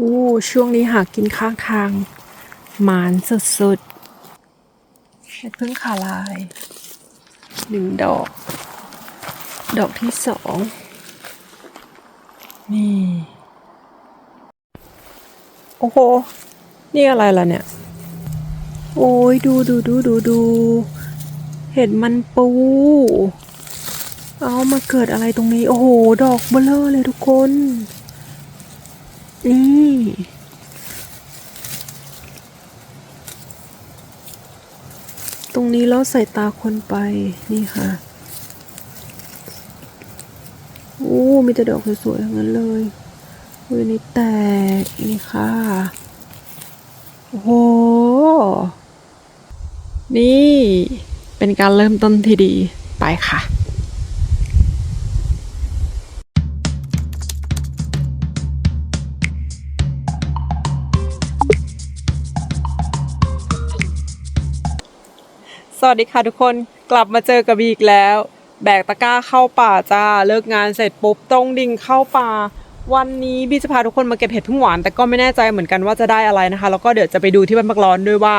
อู้ช่วงนี้หากินข้างทางหมานสุดๆเห็ดพึ่งขาลายหนึ่งดอก ดอกที่สองนี่ โอ้โห นี่อะไรล่ะเนี่ย โอ้ยดูดูดูดูดู เห็ดมันปู เอามาเกิดอะไรตรงนี้ โอ้โห ดอกเบลอเลยทุกคน นี่ตรงนี้แล้วใส่ตาคนไปนี่ค่ะโอ้มีแต่ดอกสวยๆทั้งนั้นเลยเว้ยนี่แตกนี่ค่ะโอ้โหนี่เป็นการเริ่มต้นที่ดีไปค่ะ วัสดีค่ะทุกคนกลับมาเจอกับบีอีกแล้ว แบกตะกร้าเข้าป่าจ้าเลิกงานเสร็จปุ๊บตรงดิ่งเข้าป่า วันนี้บีจะพาทุกคนมาเก็บเห็ดพึ่งหวาน แต่ก็ไม่แน่ใจเหมือนกันว่าจะได้อะไรนะคะ แล้วก็เดี๋ยวจะไปดูที่บ้านพักร้อนด้วยว่า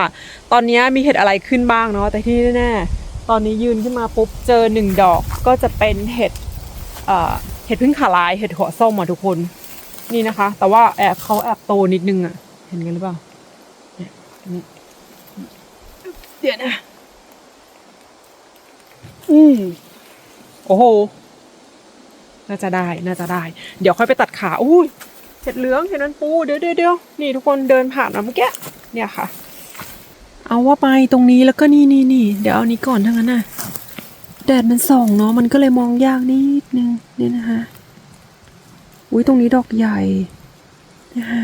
ตอนนี้มีเห็ดอะไรขึ้นบ้างเนาะแต่ที่แน่ๆตอนนี้ยืนขึ้นมาปุ๊บเจอหนึ่งดอกก็จะเป็นเห็ดเห็ดพึ่งขาลายเห็ดหัวส้มอะทุกคนนี่นะคะ แต่ว่าแอบเขาแอบโตนิดนึงอะเห็นกันหรือเปล่าเนี่ยเดี๋ยวนะ อืมโอ้โห น่าจะได้ น่าจะได้ เดี๋ยวค่อยไปตัดขาอุ้ยเห็ดเหลืองเห็ดนันปูเดี๋ยวเดี๋ยวเดี๋ยวนี่ทุกคนเดินผ่านมาเมื่อกี้เนี่ยค่ะ เอาว่าไปตรงนี้แล้วก็นี่นี่นี่เดี๋ยวเอานี้ก่อนทั้งนั้นน่ะแดดมันส่องเนาะมันก็เลยมองยากนิดนึงนี่นะคะอุ้ยตรงนี้ดอกใหญ่เนี่ยค่ะ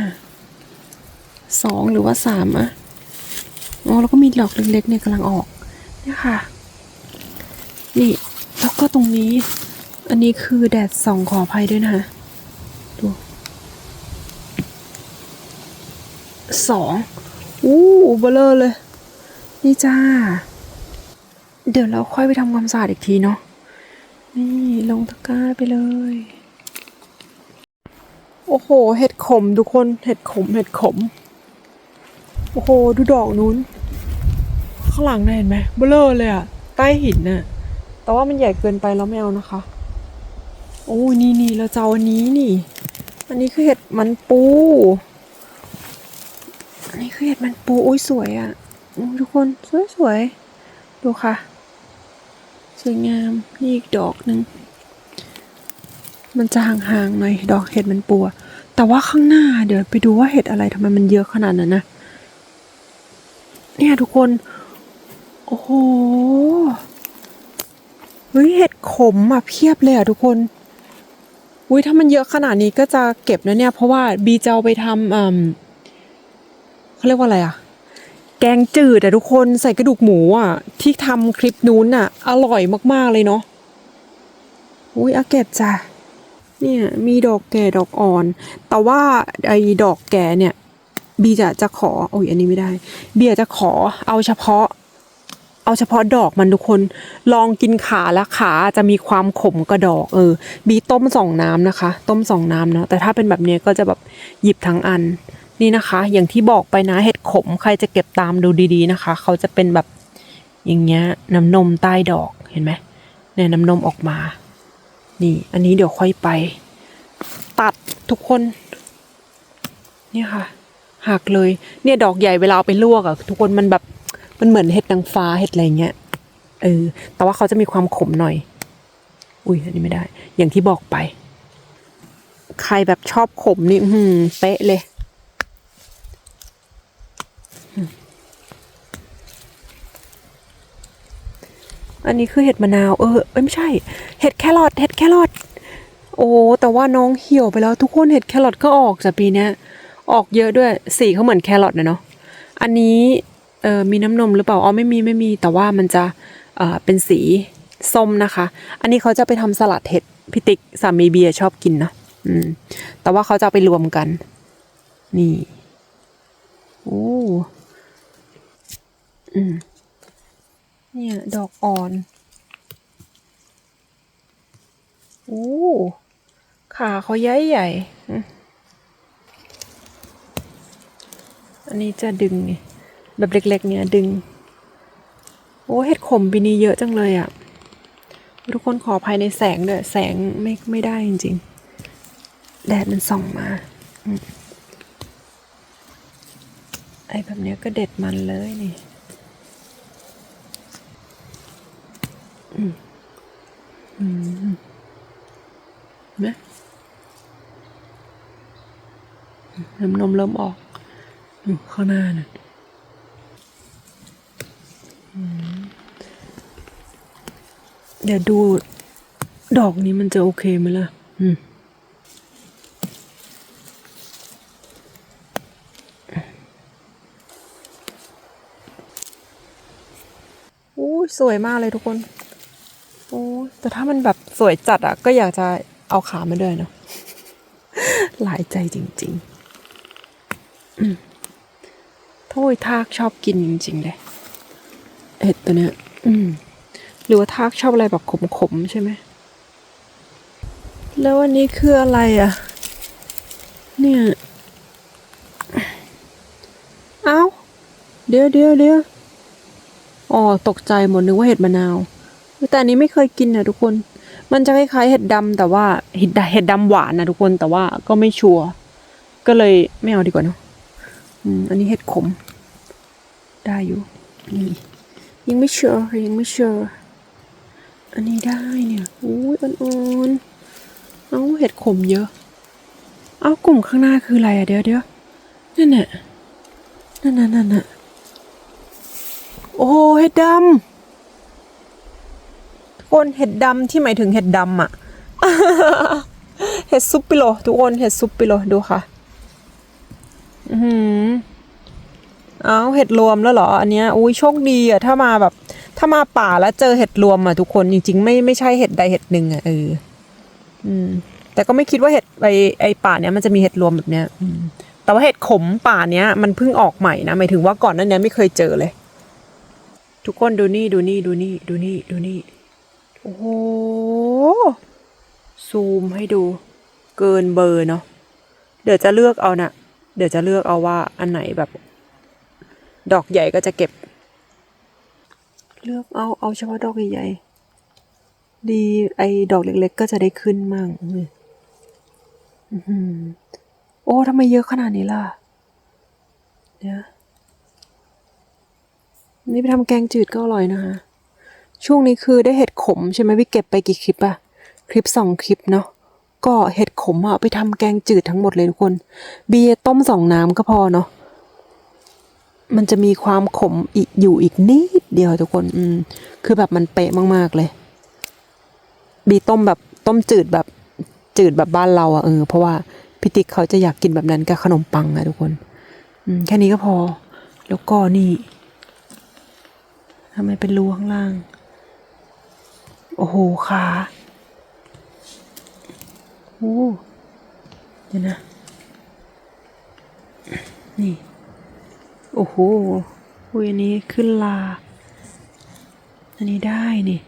สองหรือว่าสามอะอ๋อแล้วก็มีดอกเล็กๆเนี่ยกำลังออกเนี่ยค่ะนี่แล้ว ก็ตรงนี้ อันนี้คือแดดส่องขออภัยด้วยนะคะดูสองอู้เบลอเลย นี่จ้า เดี๋ยวเราค่อยไปทำความสะอาดอีกทีเนาะนี่ลงตะกร้าไปเลย โอ้โห เห็ดขมทุกคนเห็ดขมเห็ดขม โอ้โห ดูดอกนู้น ข้างหลังน่ะเห็นไหมเบลอเลยอะใต้หินน่ะ แต่ว่ามันใหญ่เกินไปแล้วไม่เอานะคะ โอ้นี่นี่เราจะอาอันนี้นี่ อันนี้คือเห็ดมันปู อันนี้คือเห็ดมันปูอุ้ยสวยอะ่ะทุกคนสวยสวยดูค่ะสวยงามนี่อีกดอกหนึ่งมันจะห่างๆหน่อยดอกเห็ดมันปูแต่ว่าข้างหน้าเดี๋ยวไปดูว่าเห็ดอะไรทำไมมันเยอะขนาดนั้นนะเนี่ยทุกคน โอ้โห เฮ้ยเห็ดขมอะเพียบเลยอะทุกคนอุ้ยถ้ามันเยอะขนาดนี้ก็จะเก็บนะเนี่ย เพราะว่าบีจะเอาไปทำอืมเขาเรียกว่าอะไรอะแกงจืดอะทุกคนใส่กระดูกหมูอะที่ทำคลิปนู้นอะอร่อยมากๆเลยเนาะอุ้ยอาเก็บจ้ะเนี่ยมีดอกแก่ดอกอ่อน แต่ว่าไอ้ดอกแก่เนี่ย บีจะจะขอโอ้ยอันนี้ไม่ได้ เบียจะขอเอาเฉพาะ เอาเฉพาะดอกมันทุกคนลองกินขาแล้วขาจะมีความขมกระดอกเออ บีต้มสองน้ำนะคะ ต้มสองน้ำเนาะแต่ถ้าเป็นแบบเนี้ยก็จะแบบหยิบทั้งอันนี่นะคะ อย่างที่บอกไปนะเห็ดขมใครจะเก็บตามดูดีๆนะคะ เขาจะเป็นแบบอย่างเงี้ยน้ำนมใต้ดอกเห็นไหมเนี่ยน้ำนมออกมา นี่ อันนี้เดี๋ยวค่อยไป ตัดทุกคน เนี่ยค่ะหักเลย เนี่ยดอกใหญ่เวลาเอาไปลวกอะทุกคนมันแบบ มันเหมือนเห็ดนางฟ้าเห็ดอะไรเงี้ย เออ แต่ว่าเขาจะมีความขมหน่อย อุ้ยอันนี้ไม่ได้ อย่างที่บอกไป ใครแบบชอบขมนี่อื้อหือเป๊ะเลย อันนี้คือเห็ดมะนาว เออเอ้ยไม่ใช่ เห็ดแครอท เห็ดแครอท โอ้ แต่ว่าน้องเหี่ยวไปแล้วทุกคนเห็ดแครอทก็ออกจากปีเนี้ยออกเยอะด้วย สีเขาเหมือนแครอทนะเนาะ อันนี้ เออมีน้ำนมหรือเปล่าอ๋อไม่มีไม่มี แต่ว่ามันจะเอ่อเป็นสีส้มนะคะ อันนี้เขาจะไปทำสลัดเห็ดพี่ติ๊กสามีเบียชอบกินนะอืม แต่ว่าเขาจะไปรวมกัน นี่โอ้อืมเนี่ยดอกอ่อนโอ้ขาเขาใหญ่ใหญ่อันนี้จะดึงนี่ แบบเล็กๆเนี่ยดึง โอ้เห็ดขมปีนี้เยอะจังเลยอะ่ะ ทุกคนขอภายในแสงเด้อแสงไม่ไม่ได้จริงๆ แดดมันส่องมาไอ้แบบเนี้ยก็เด็ดมันเลยนี่อืมอืมเห็นไหมน้ำนมเริ่มออกดูข้างหน้าน่ะอืม เดี๋ยวดูดอกนี้มันจะโอเคไหมล่ะ อืมอู้สวยมากเลยทุกคนโอ้แต่ถ้ามันแบบสวยจัดอะก็อยากจะเอาขามาด้วยเนาะหลายใจจริงๆอืมโทษทากชอบกินจริงๆเลยเห็ดตัวเนี้ย อืม หรือว่าทากชอบอะไรแบบขมๆใช่ไหม แล้วอันนี้คืออะไรอะเนี่ย เอ้า เดี๋ยวเดี๋ยวเดี๋ยวอ๋อตกใจหมดนึกว่าเห็ดมะนาว แต่อันนี้ไม่เคยกินนะทุกคน มันจะคล้ายๆเห็ดดำแต่ว่าเห็ดดเห็ดดำหวานนะทุกคนแต่ว่าก็ไม่ชัวร์ก็เลยไม่เอาดีกว่าเนาะอืมอันนี้เห็ดขม ได้อยู่นี่ยังไม่เชื่อยังไม่เชื่อ อันนี้ได้เนี่ยอุ้ยอ่อนๆ เอาเห็ดขมเยอะ เอากลุ่มข้างหน้าคืออะไรอะเดี๋ยวเดี๋ยวนั่นน่ะนั่นน่ะนั่นน่ะโอ้โหเห็ดดำทุกคนเห็ดดำที่หมายถึงเห็ดดำอะเห็ดซุปปิโลทุกคนเห็ดซุปปิโลดูค่ะ อือหือเอาเห็ดรวมแล้วเหรอ อันเนี้ยอุ้ยโชคดีอะถ้ามาแบบ ถ้ามาป่าแล้วเจอเห็ดรวมอะทุกคนจริง ๆ ไม่ไม่ใช่เห็ดใดเห็ดหนึ่งอะเอออืม แต่ก็ไม่คิดว่าเห็ดไอไอป่าเนี้ยมันจะมีเห็ดรวมแบบเนี้ยอืมแต่ว่าเห็ดขมป่าเนี้ยมันเพิ่งออกใหม่นะหมายถึงว่าก่อนนั้นเนี้ยไม่เคยเจอเลย ทุกคนดูนี่ดูนี่ดูนี่ดูนี่ดูนี่โอ้โหซูมให้ดู เกินเบอร์เนาะเดี๋ยวจะเลือกเอาน่ะ เดี๋ยวจะเลือกเอาว่าอันไหนแบบ ดอกใหญ่ก็จะเก็บ เลือกเอาเอาเฉพาะดอกใหญ่ๆ ดีไอ้ดอกเล็กๆ ก็จะได้ขึ้นมั่งนี่อื้อหือโอ้ทำไมเยอะขนาดนี้ล่ะเดี๋ยนี่ไปทำแกงจืดก็อร่อยนะคะ ช่วงนี้คือได้เห็ดขมใช่ไหมพี่เก็บไปกี่คลิปอะคลิปสองคลิปเนาะก็เห็ดขมอะไปทำแกงจืดทั้งหมดเลยทุกคน เบียร์ต้มสองน้ำก็พอเนาะ มันจะมีความขมอีกอยู่อีกนิดเดียวทุกคน อืม คือแบบมันเป๊ะมาก ๆ เลย บีต้มแบบต้มจืดแบบจืดแบบบ้านเราอะเออ เพราะว่าพี่ติ๊กเขาจะอยากกินแบบนั้นกับขนมปังอะทุกคน อืม แค่นี้ก็พอ แล้วก็นี่ทำไมเป็นรูข้างล่าง โอ้โหขาโอ้เดี๋ยวนะ นี่ โอ้โหอุ้ยอันนี้ขึ้นลา อันนี้ได้นี่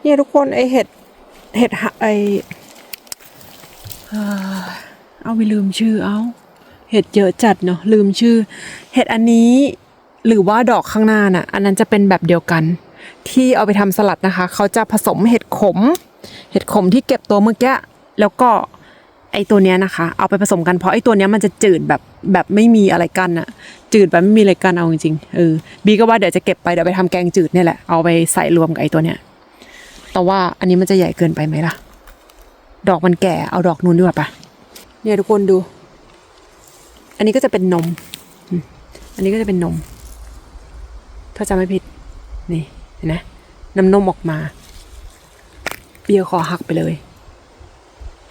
เนี่ยทุกคนไอเห็ด เห็ดหะไอเอ่อเอาไปลืมชื่อเอา เห็ดเยอะจัดเนาะลืมชื่อ เห็ดอันนี้หรือว่าดอกข้างหน้าน่ะ อันนั้นจะเป็นแบบเดียวกัน ที่เอาไปทำสลัดนะคะ เขาจะผสมเห็ดขม เห็ดขมที่เก็บตัวเมื่อกี้แล้วก็ ไอตัวเนี้ยนะคะ เอาไปผสมกันเพราะไอตัวเนี้ยมันจะจืดแบบแบบไม่มีอะไรกันอะจืดแบบไม่มีอะไรกันเอาจริงๆเออบีก็ว่าเดี๋ยวจะเก็บไปเดี๋ยวไปทำแกงจืดเนี่ยแหละเอาไปใส่รวมกับไอตัวเนี้ยแต่ว่าอันนี้มันจะใหญ่เกินไปไหมล่ะ ดอกมันแก่เอาดอกนู้นดีกว่าปะเนี่ยทุกคนดู อันนี้ก็จะเป็นนมอืมอันนี้ก็จะเป็นนม ถ้าจำไม่ผิด นี่เห็นไหมน้ำนมออกมา เบียร์คอหักไปเลย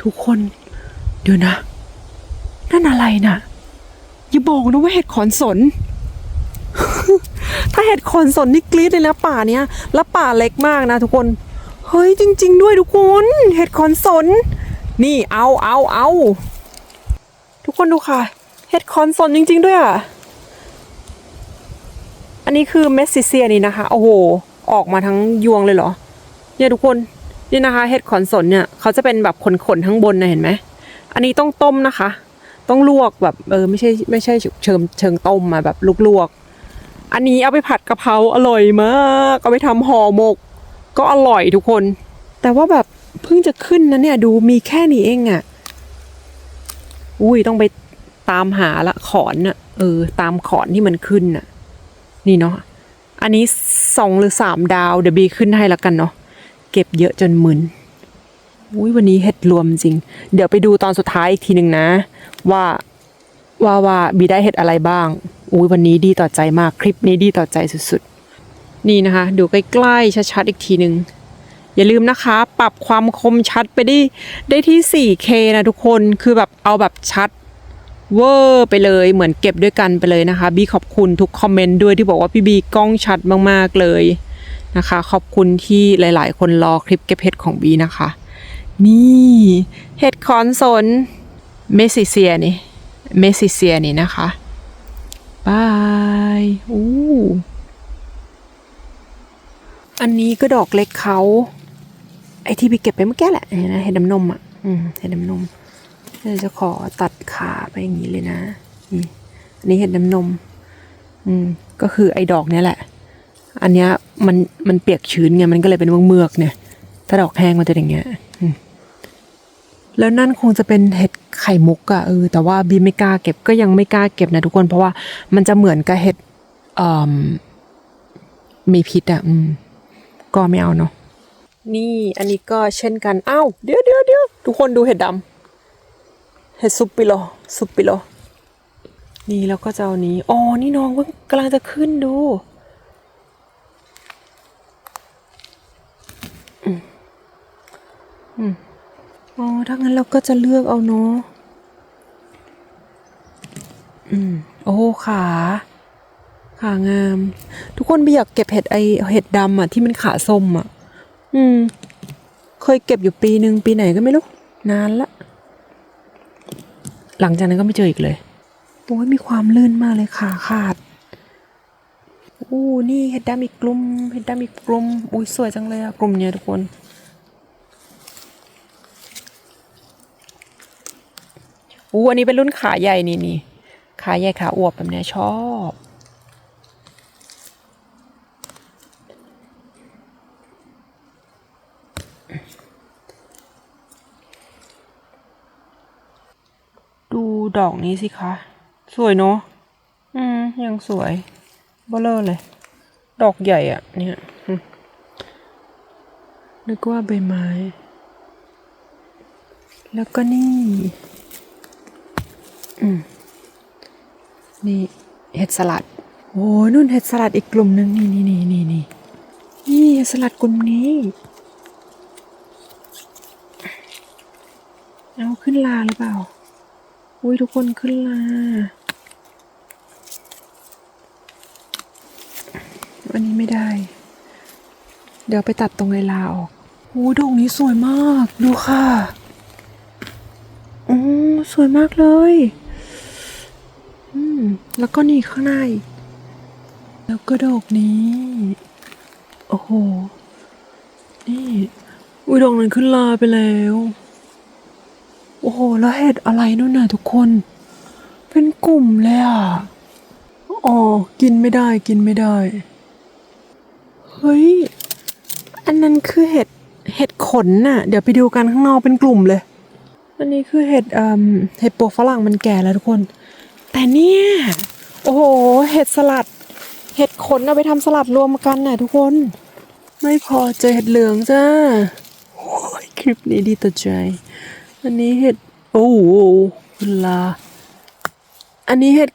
ทุกคน เดี๋ยวนะ นั่นอะไรน่ะ อย่าบอกนะว่าเห็ดขอนสน ถ้าเห็ดขอนสนนี่กรี๊ดเลยนะป่าเนี้ย แล้วป่าเล็กมากนะทุกคน เฮ้ยจริง ๆ ด้วยทุกคน เห็ดขอนสน นี่เอาเอาเอาทุกคนดูค่ะ เห็ดขอนสนจริง ๆ ด้วยอะ อันนี้คือเมสซิเซียนี่นะคะ โอ้โห ออกมาทั้งยวงเลยเหรอ เนี่ยทุกคน นี่นะคะ เห็ดขอนสนเนี่ย เขาจะเป็นแบบขนๆทั้งบนนะเห็นไหม อันนี้ต้องต้มนะคะ ต้องลวกแบบเออไม่ใช่ไม่ใช่เชิงเชิงต้มมาแบบลวกๆอันนี้เอาไปผัดกะเพราอร่อยมากเอาไปทำห่อหมก ก็อร่อยทุกคน แต่ว่าแบบเพิ่งจะขึ้นนะเนี่ยดูมีแค่นี้เองอะ่ะอุ้ยต้องไปตามหาละขอนน่ะเออตามขอนที่มันขึ้นน่ะ นี่เนาะอันนี้สองหรือสามดาวเดี๋ยวบีขึ้นให้ละกันเนาะเก็บเยอะจนมึน อุ้ยวันนี้เห็ดรวมจริง เดี๋ยวไปดูตอนสุดท้ายอีกทีหนึ่งนะ ว่าว่าว่าบีได้เห็ดอะไรบ้างอุ้ยวันนี้ดีต่อใจมากคลิปนี้ดีต่อใจสุดๆ นี่นะคะ ดูใกล้ๆชัดๆอีกทีหนึ่งอย่าลืมนะคะ ปรับความคมชัดไปได้ได้ที่ 4K นะทุกคนคือแบบเอาแบบชัดเวอร์ไปเลยเหมือนเก็บด้วยกันไปเลยนะคะ บีขอบคุณทุกคอมเมนต์ด้วยที่บอกว่าพี่บีกล้องชัดมากๆเลยนะคะ ขอบคุณที่หลาย ๆ คนรอคลิปเก็บเห็ดของบีนะคะ นี่เห็ดคอนสนเมซิเซียนี่เมซิเซียนี่นะคะบายอู้อันนี้ก็ดอกเล็กเขา ไอที่ไปเก็บไปเมื่อกี้แหละเห็นนะเห็ดน้ำนมอะอืมเห็ดน้ำนมเดี๋ยวจะขอตัดขาไปอย่างนี้เลยนะนี่อันนี้เห็ดน้ำนม อืม ก็คือไอ้ดอกเนี้ยแหละ อันเนี้ยมันมันเปียกชื้นไงมันก็เลยเป็นเมือกเนี่ย ถ้าดอกแห้งมันจะอย่างเงี้ย อืม แล้วนั่นคงจะเป็นเห็ดไข่มุกอะเออแต่ว่าบีไม่กล้าเก็บก็ยังไม่กล้าเก็บนะทุกคน เพราะว่ามันจะเหมือนกับเห็ดอ่ามีพิษอะอืมก็ไม่เอาเนาะนี่อันนี้ก็เช่นกันอ้าวเดี๋ยวเดี๋ยวเดี๋ยวทุกคนดูเห็ดดำเห็ดซุปปิโลซุปปิโลนี่แล้วก็จะเอานี้อ๋อนี่น้องเพิ่งกำลังจะขึ้นดูอืมอืม อ๋อถ้างั้นเราก็จะเลือกเอาเนาะอืม โอ้ขา ขางาม ทุกคนบีอยากเก็บเห็ดไอเห็ดดำอะที่มันขาส้มอะ อืม เคยเก็บอยู่ปีหนึ่งปีไหนก็ไม่รู้ นานละ หลังจากนั้นก็ไม่เจออีกเลยโอ้ยมีความลื่นมากเลยขาขาดอู้นี่เห็ดดำอีกกลุ่มเห็ดดำอีกกลุ่มอุ้ยสวยจังเลยอะกลุ่มเนี้ยทุกคน อู้อันนี้เป็นรุ่นขาใหญ่นี่นี่ขาใหญ่ขาอวบแบบเนี้ยชอบ ดูดอกนี้สิคะ สวยเนาะอืม ยังสวยเบลเลอร์เลย ดอกใหญ่อะเนี่ยนึกว่าใบไม้ แล้วก็นี่ นี่เห็ดสลัด โอ้นู่นเห็ดสลัดอีกกลุ่มหนึ่งนี่นี่นี่นี่นี่นี่เห็ดสลัดกลุ่มนี้ เอาขึ้นลาหรือเปล่า อุ้ยทุกคนขึ้นลา อันนี้ไม่ได้ เดี๋ยวไปตัดตรงไอลาออกโอ้ดอกนี้สวยมาก ดูค่ะ อืมสวยมากเลย แล้วก็นี่ข้างในแล้วก็ดอกนี้ โอ้โห นี่ อุ้ยดอกนั้นขึ้นลาไปแล้ว โอ้โห แล้วเห็ดอะไรนู่นน่ะทุกคน เป็นกลุ่มเลยอะ อ๋อ กินไม่ได้ กินไม่ได้ เฮ้ย อันนั้นคือเห็ด เห็ดขนน่ะ เดี๋ยวไปดูกันข้างนอกเป็นกลุ่มเลย อันนี้คือเห็ดเอ่มเห็ดปวกฝรั่งมันแก่แล้วทุกคน แต่เนี่ย โอ้โห เห็ดสลัด เห็ดขนเอาไปทำสลัดรวมกันน่ะทุกคน ไม่พอเจอเห็ดเหลืองจ้าคลิปนี้ดีต่อใจ อันนี้เห็ด โอ้โหคุณลา อันนี้เห็ด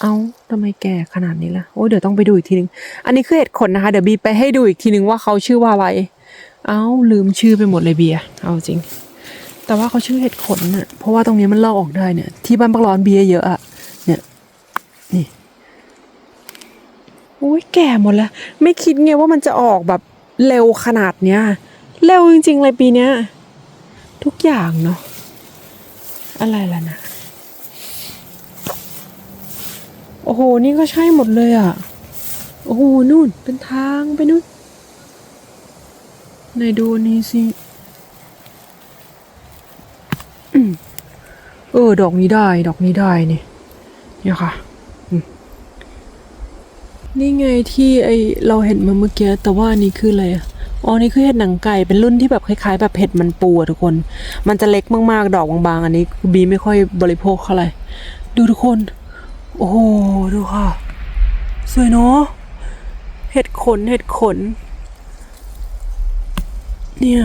เอาทำไมแก่ขนาดนี้ล่ะ โอ้เดี๋ยวต้องไปดูอีกทีนึง อันนี้คือเห็ดขนนะคะ เดี๋ยวบีไปให้ดูอีกทีนึงว่าเขาชื่อว่าอะไร เอาลืมชื่อไปหมดเลยเบียเอาจริง แต่ว่าเขาชื่อเห็ดขนน่ะ เพราะว่าตรงนี้มันลอกออกได้เนี่ย ที่บ้านปักร้อนเบียเยอะอะ เนี่ย นี่ โอ้ยแก่หมดแล้ว ไม่คิดไงว่ามันจะออกแบบเร็วขนาดเนี้ย เร็วจริงๆเลยปีเนี้ย ทุกอย่างเนาะอะไรล่ะนะ โอ้โห นี่ก็ใช่หมดเลยอะ โอ้โห นู่นเป็นทางไปนู่นไหนดูนี้สิเออ ดอกนี้ได้ ดอกนี้ได้นี่เนี่ยค่ะ นี่ไงที่ไอเราเห็นมาเมื่อกี้แต่ว่าอันนี้คืออะไรอะอ๋อนี่คือเห็ดหนังไก่เป็นรุ่นที่แบบคล้ายๆ แบบเห็ดมันปูอะทุกคน มันจะเล็กมากๆ ดอกบางๆ อันนี้บีไม่ค่อยบริโภคเท่าไหร่ดูทุกคน โอ้โหดูค่ะ สวยเนาะเห็ดขนเห็ดขน เนี่ย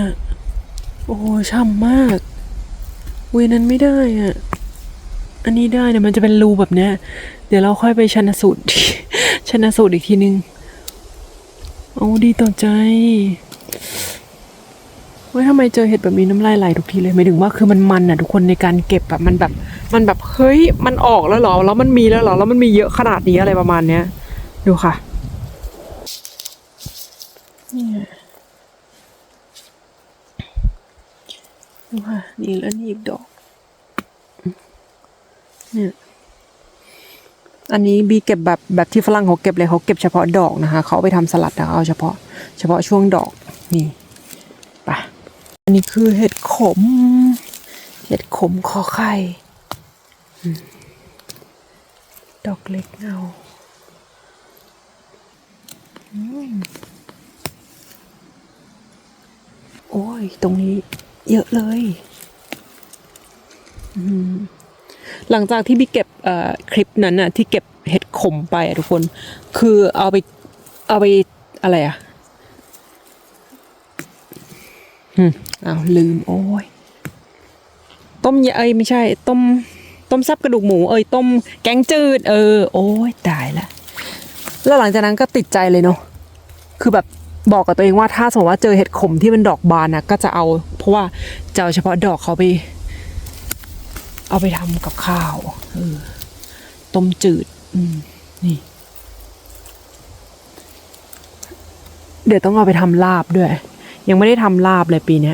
โอ้ช่ำมากเวนั้นไม่ได้อะอันนี้ได้เนี่ยมันจะเป็นรูแบบเนี้ย เดี๋ยวเราค่อยไปชันสูตรชันสูตรอีกทีนึงโอ้ดีต่อใจเว้ยทำไมเจอเห็ดแบบนี้น้ำลายไหลทุกทีเลยหมายถึงว่าคือมันมันอะทุกคนในการเก็บแบบมันแบบ มันแบบเฮ้ยมันออกแล้วเหรอแล้วมันมีแล้วเหรอแล้วมันมีเยอะขนาดนี้อะไรประมาณเนี้ยดูค่ะเนี่ยดูค่ะนี่แล้วนี่อีกดอกเนี่ย อันนี้บีเก็บแบบแบบที่ฝรั่งเขาเก็บเลยเขาเก็บเฉพาะดอกนะคะเขาไปทำสลัดนะคะเอาเฉพาะ เฉพาะช่วงดอกนี่ไปอันนี้คือเห็ดขม เห็ดขมคอไข่ดอกเล็กเงาอโอ้ย ตรงนี้เยอะเลย หลังจากที่พี่เก็บ คลิปนั้นน่ะที่เก็บเห็ดขมไปอะทุกคน คือเอาไปเอาไปอะไรอะอืมอ้าวลืมโอ้ยต้มยำเอ้ยไม่ใช่ ต้ม ต้มซับกระดูกหมู เอ้ยต้มแกงจืด เออ โอ้ยตายละแล้วหลังจากนั้นก็ติดใจเลยเนาะคือแบบบอกกับตัวเองว่าถ้าสมมติว่าเจอเห็ดขมที่เป็นดอกบานนะก็จะเอา เพราะว่าจะเอาเฉพาะดอกเขาไป เอาไปทำกับข้าวเออต้มจืด อืม นี่ เดี๋ยวต้องเอาไปทำลาบด้วย ยังไม่ได้ทำลาบเลยปีนี้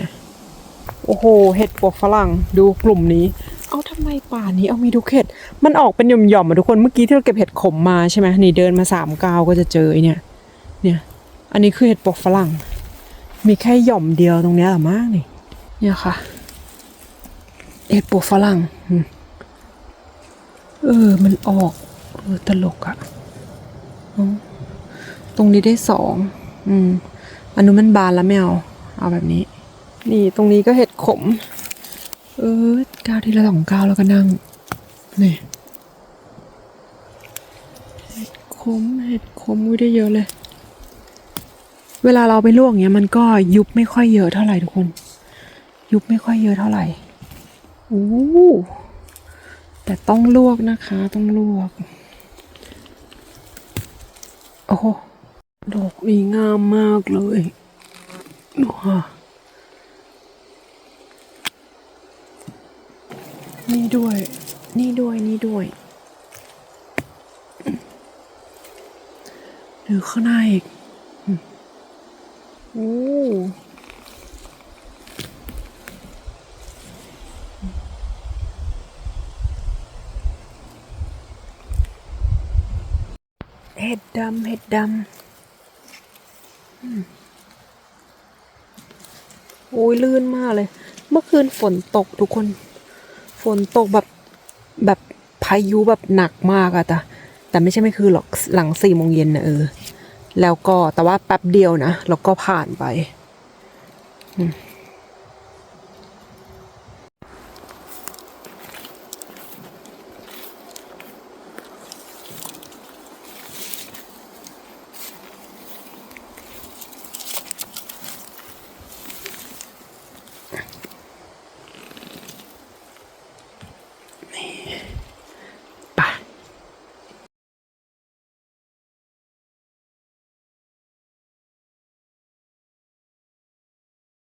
โอ้โห เห็ดปวกฝรั่งดูกลุ่มนี้ เอาทำไมป่านี้เอามีทุกเห็ด มันออกเป็นหย่อมๆอะทุกคน เมื่อกี้ที่เราเก็บเห็ดขมมาใช่ไหมนี่เดินมาสามก้าวก็จะเจอเนี่ย เนี่ย อันนี้คือเห็ดปวกฝรั่ง มีแค่หย่อมเดียวตรงเนี้ยหละมากนี่ เนี่ยค่ะ เห็ดปวฝรั่งอืมเออ มันออกเออตลกอะตรงนี้ได้สองอืมอันนู้นมันบานแล้วไม่เอา เอาแบบนี้ นี่ตรงนี้ก็เห็ดขม เออก้าวทีละสองก้าวแล้วก็นั่ง นี่ เห็ดขม เห็ดขมอุ้ยได้เยอะเลย เวลาเราไปลวกเนี้ยมันก็ยุบไม่ค่อยเยอะเท่าไหร่ทุกคน ยุบไม่ค่อยเยอะเท่าไหร่ อ้แต่ต้องลวกนะคะ ต้องลวก โอ้ดอกนี้งามมากเลยดูค่ะนี่ด้วย นี่ด้วย นี่ด้วยหรือข้างหน้าอีกโอ้ เห็ ดำ เห็ดดำโอ้ยลื่นมากเลย เมื่อคืนฝนตกทุกคน ฝนตกแบบแบบพายุแบบหนักมากอะแต่แต่ไม่ใช่ไม่คือหรอกหลังสี่โมงเย็นนะเออ แล้วก็แต่ว่าแป๊บเดียวนะ แล้วก็ผ่านไป อืม